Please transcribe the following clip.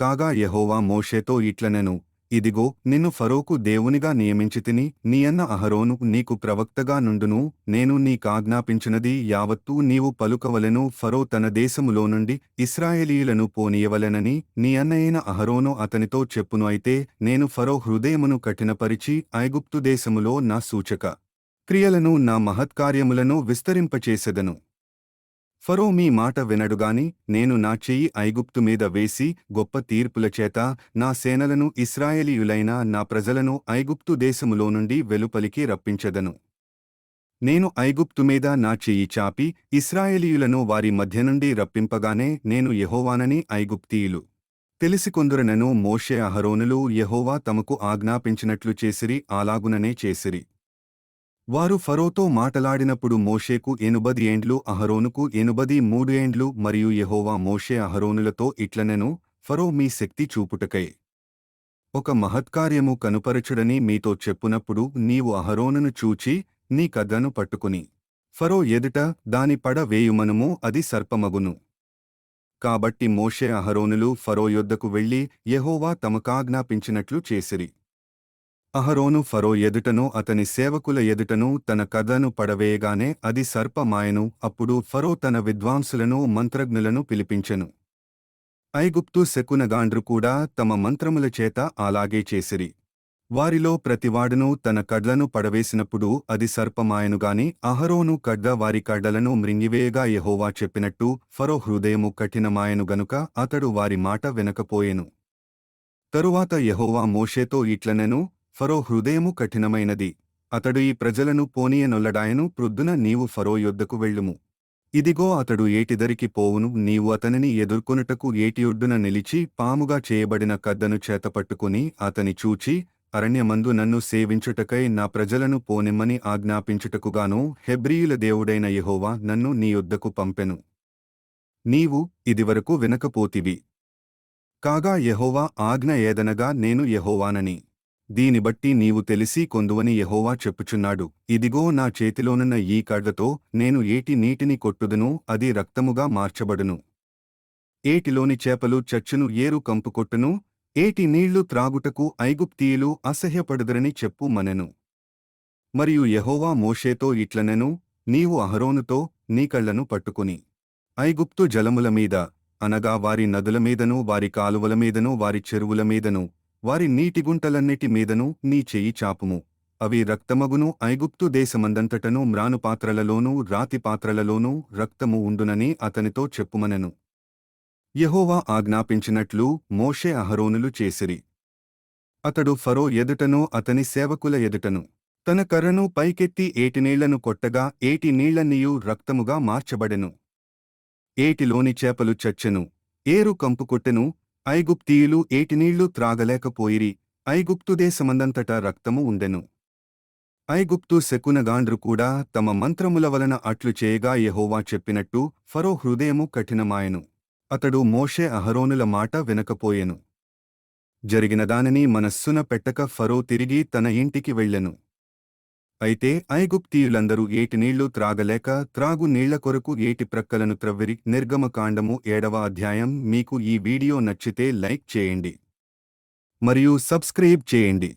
కాగా యహోవా మోషేతో ఇట్లనెను ఇదిగో నిన్ను ఫరోకు దేవునిగా నియమించితిని నీయన్న అహరోను నీకు ప్రవక్తగా నుండును నేను నీకాజ్ఞాపించినది యావత్తూ నీవు పలుకవలెను ఫరో తన దేశములో నుండి ఇస్రాయేలీయులను పోనీయవలెనని నీ అన్నయైన అహరోను అతనితో చెప్పును అయితే నేను ఫరో హృదయమును కఠినపరిచి ఐగుప్తు దేశములో నా సూచక క్రియలను నా మహత్కార్యములను విస్తరింపచేసెదను. ఫరో మీ మాట వినడుగాని నేను నా చెయ్యి ఐగుప్తు మీద వేసి గొప్ప తీర్పుల చేత నా సేనలను ఇస్రాయేలీయులైన నా ప్రజలను ఐగుప్తు దేశములో నుండి వెలుపలికి రప్పించదను. నేను ఐగుప్తు మీద నా చెయ్యి చాపి ఇస్రాయేలీయులను వారి మధ్య నుండి రప్పింపగానే నేను యెహోవానని ఐగుప్తీయులు. తెలిసికొందురనను మోషే అహరోనులు యెహోవా తమకు ఆజ్ఞాపించినట్లు చేసిరి అలాగుననే చేసిరి. వారు ఫరోతో మాటలాడినప్పుడు మోషేకు ఎనుబది ఏండ్లు అహరోనుకు ఎనుబది మూడు ఏండ్లు మరియు యహోవా మోషే అహరోనులతో ఇట్లనెను ఫరో మీ శక్తి చూపుటకై. ఒక మహత్కార్యము కనుపరచుడని మీతో చెప్పునప్పుడు నీవు అహరోనును చూచి నీ కదను పట్టుకుని ఫరో ఎదుట దాని పడ వేయుమనుము అది సర్పమగును. కాబట్టి మోషే అహరోనులు ఫరో యొద్దకు వెళ్ళి యహోవా తమకాజ్ఞాపించినట్లు చేసిరి. అహరోను ఫరో ఎదుటను అతని సేవకుల ఎదుటను తన కథను పడవేయగానే అది సర్పమాయను అప్పుడు ఫరో తన విద్వాంసులను మంత్రజ్ఞులను పిలిపించెను. ఐగుప్తు శకునగాండ్రు కూడా తమ మంత్రముల చేత అలాగే చేసిరి. వారిలో ప్రతివాడును తన కడ్లను పడవేసినప్పుడు అది సర్పమాయనుగాని అహరోను కడ్డ వారి కడ్డలను మృంగివేయగా యహోవా చెప్పినట్టు ఫరో హృదయము కఠినమాయను గనుక అతడు వారి మాట వినకపోయెను. తరువాత యహోవా మోషేతో ఇట్లనెను ఫరో హృదయము కఠినమైనది. అతడు ఈ ప్రజలను పోనీయనొల్లడాయను ప్రొద్దున నీవు ఫరో యొద్దకు వెళ్ళుము. ఇదిగో అతడు ఏటిదరికి పోవును నీవు అతనిని ఎదుర్కొనుటకు ఏటియొడ్డున నిలిచి పాముగా చేయబడిన కద్దను చేతపట్టుకుని అతని చూచి అరణ్యమందు నన్ను సేవించుటకై నా ప్రజలను పోనిమ్మని ఆజ్ఞాపించుటకుగాను హెబ్రీయుల దేవుడైన యెహోవా నన్ను నీ యొద్దకు పంపెను. నీవు ఇదివరకు వినకపోతివి. కాగా యెహోవా ఆజ్ఞ ఏదనగా నేను యెహోవానని. దీని బట్టి నీవు తెలిసి కొందువని యహోవా చెప్పుచున్నాడు. ఇదిగో నా చేతిలోనున్న ఈ కడ్డతో నేను ఏటి నీటిని కొట్టుదును అది రక్తముగా మార్చబడును. ఏటిలోని చేపలు చచ్చును ఏరు కంపు కొట్టును ఏటి నీళ్ళు త్రాగుటకు ఐగుప్తీయులు అసహ్యపడుదరని చెప్పు మనెను. మరియు యహోవా మోషేతో ఇట్లనెను నీవు అహరోనుతో నీ కళ్ళను పట్టుకుని. ఐగుప్తు జలముల మీద అనగా వారి నదుల మీదను వారి కాలువల మీదను వారి చెరువుల మీదను వారి నీటిగుంటలన్నిటి మీదను నీ చెయ్యి చాపుము. అవి రక్తమగును ఐగుప్తు దేశమందంతటను మ్రానుపాత్రలలోనూ రాతి పాత్రలలోనూ రక్తము ఉండునని అతనితో చెప్పుమనెను. యహోవా ఆజ్ఞాపించినట్లు మోషే అహరోనులు చేసిరి. అతడు ఫరో ఎదుటను అతని సేవకుల ఎదుటను తన కర్రను పైకెత్తి ఏటినీళ్ళను కొట్టగా ఏటి నీళ్ళన్నీయు రక్తముగా మార్చబడెను. ఏటిలోని చేపలు చచ్చెను. ఏరు కంపు కొట్టెను. ఐగుప్తీయులు ఏటినీళ్ళు త్రాగలేకపోయిరి ఐగుప్తు దేశమందంతటా రక్తము ఉండెను. ఐగుప్తు శకునగాండ్రు కూడా తమ మంత్రముల వలన అట్లు చేయగా యహోవా చెప్పినట్టు ఫరో హృదయము కఠినమాయెను. అతడు మోషే అహరోనుల మాట వినకపోయెను. జరిగిన దానిని మనస్సున పెట్టక ఫరో తిరిగి తన ఇంటికి వెళ్ళెను. అయితే ఐగుప్తీయులందరూ ఏటి నీళ్ళు త్రాగలేక త్రాగు నీళ్ళ కొరకు ఏటి ప్రక్కలను త్రవ్విరి నిర్గమకాండము ఏడవ అధ్యాయం మీకు ఈ వీడియో నచ్చితే లైక్ చేయండి. మరియు సబ్స్క్రైబ్ చేయండి.